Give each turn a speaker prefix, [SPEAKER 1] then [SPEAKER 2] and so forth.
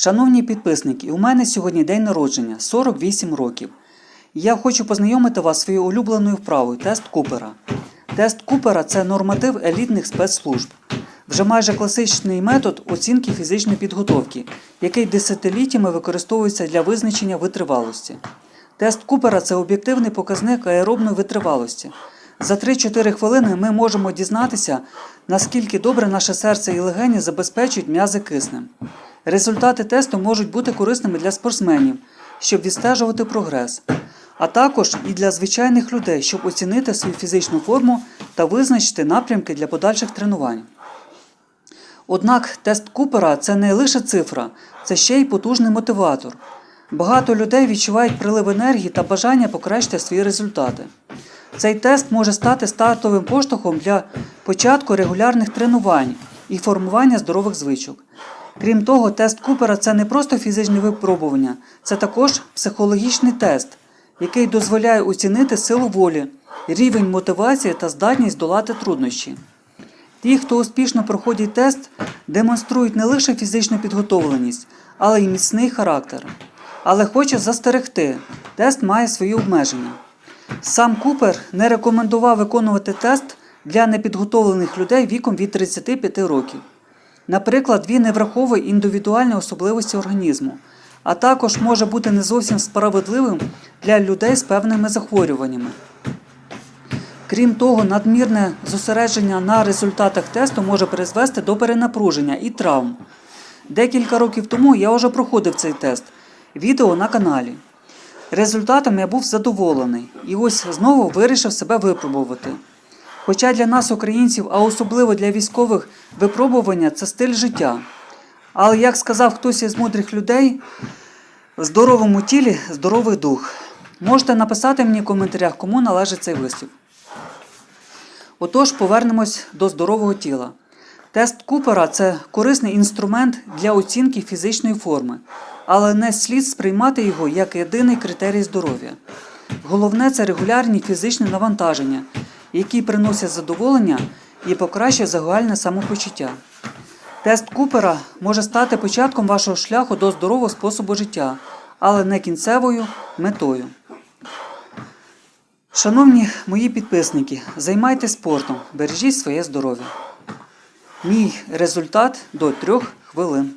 [SPEAKER 1] Шановні підписники, у мене сьогодні день народження 48 років. Я хочу познайомити вас своєю улюбленою вправою тест Купера. Тест Купера це норматив елітних спецслужб. Вже майже класичний метод оцінки фізичної підготовки, який десятиліттями використовується для визначення витривалості. Тест Купера це об'єктивний показник аеробної витривалості. За 3-4 хвилини ми можемо дізнатися, наскільки добре наше серце і легені забезпечують м'язи киснем. Результати тесту можуть бути корисними для спортсменів, щоб відстежувати прогрес, а також і для звичайних людей, щоб оцінити свою фізичну форму та визначити напрямки для подальших тренувань. Однак тест Купера це не лише цифра, це ще й потужний мотиватор. Багато людей відчувають прилив енергії та бажання покращити свої результати. Цей тест може стати стартовим поштовхом для початку регулярних тренувань і формування здорових звичок. Крім того, тест Купера це не просто фізичне випробування, це також психологічний тест, який дозволяє оцінити силу волі, рівень мотивації та здатність долати труднощі. Ті, хто успішно проходить тест, демонструють не лише фізичну підготовленість, але й міцний характер. Але хочу застерегти, тест має свої обмеження. Сам Купер не рекомендував виконувати тест для непідготовлених людей віком від 35 років. Наприклад, він не враховує індивідуальні особливості організму, а також може бути не зовсім справедливим для людей з певними захворюваннями. Крім того, надмірне зосередження на результатах тесту може призвести до перенапруження і травм. Декілька років тому я вже проходив цей тест. Відео на каналі. Результатом я був задоволений і ось знову вирішив себе випробувати. Хоча для нас, українців, а особливо для військових, випробування це стиль життя. Але, як сказав хтось із мудрих людей, в здоровому тілі здоровий дух. Можете написати мені в коментарях, кому належить цей вислів. Отож, повернемось до здорового тіла. Тест Купера це корисний інструмент для оцінки фізичної форми, але не слід сприймати його як єдиний критерій здоров'я. Головне це регулярні фізичні навантаження, які приносять задоволення і покращують загальне самопочуття. Тест Купера може стати початком вашого шляху до здорового способу життя, але не кінцевою метою. Шановні мої підписники, займайтесь спортом, бережіть своє здоров'я. Мій результат до трьох хвилин.